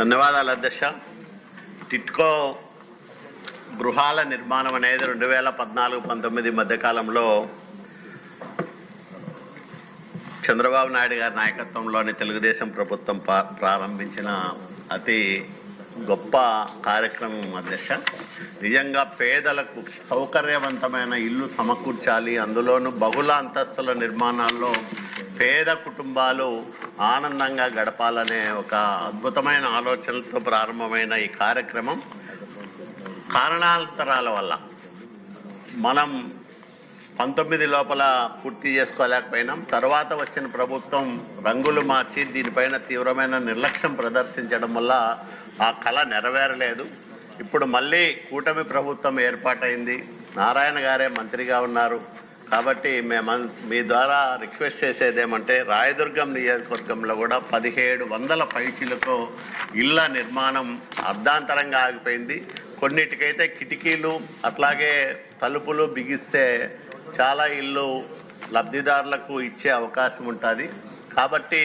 ధన్యవాదాలు అధ్యక్ష. టిట్కో గృహాల నిర్మాణం అనేది రెండు వేల పద్నాలుగు పంతొమ్మిది మధ్యకాలంలో చంద్రబాబు నాయుడు గారి నాయకత్వంలోని తెలుగుదేశం ప్రభుత్వం ప్రారంభించిన అతి గొప్ప కార్యక్రమం అధ్యక్ష. నిజంగా పేదలకు సౌకర్యవంతమైన ఇల్లు సమకూర్చాలి. అందులోనూ బహుళ అంతస్తుల నిర్మాణాల్లో పేద కుటుంబాలు ఆనందంగా గడపాలనే ఒక అద్భుతమైన ఆలోచనలతో ప్రారంభమైన ఈ కార్యక్రమం కారణాంతరాల వల్ల. మనం పంతొమ్మిది లోపల పూర్తి చేసుకోలేకపోయినాం. తర్వాత వచ్చిన ప్రభుత్వం రంగులు మార్చి దీనిపైన తీవ్రమైన నిర్లక్ష్యం ప్రదర్శించడం వల్ల ఆ కళ నెరవేరలేదు. ఇప్పుడు మళ్ళీ కూటమి ప్రభుత్వం ఏర్పాటైంది. నారాయణ గారే మంత్రిగా ఉన్నారు. కాబట్టి మేము మీ ద్వారా రిక్వెస్ట్ చేసేది ఏమంటే రాయదుర్గం నియోజకవర్గంలో కూడా పదిహేడు వందల పైచీలతో ఇళ్ళ నిర్మాణం అర్ధాంతరంగా ఆగిపోయింది. కొన్నిటికైతే కిటికీలు అట్లాగే తలుపులు బిగిస్తే చాలా ఇల్లు లబ్ధిదారులకు ఇచ్చే అవకాశం ఉంటుంది. కాబట్టి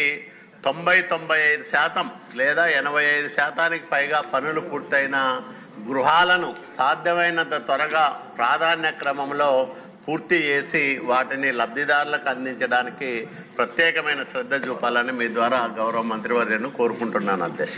తొంభై తొంభై ఐదు శాతం లేదా ఎనభై ఐదు శాతానికి పైగా పనులు పూర్తయిన గృహాలను సాధ్యమైనంత త్వరగా ప్రాధాన్య క్రమంలో పూర్తి చేసి వాటిని లబ్ధిదారులకు అందించడానికి ప్రత్యేకమైన శ్రద్ధ చూపాలని మీ ద్వారా గౌరవ మంత్రివర్యను కోరుకుంటున్నాను అధ్యక్ష.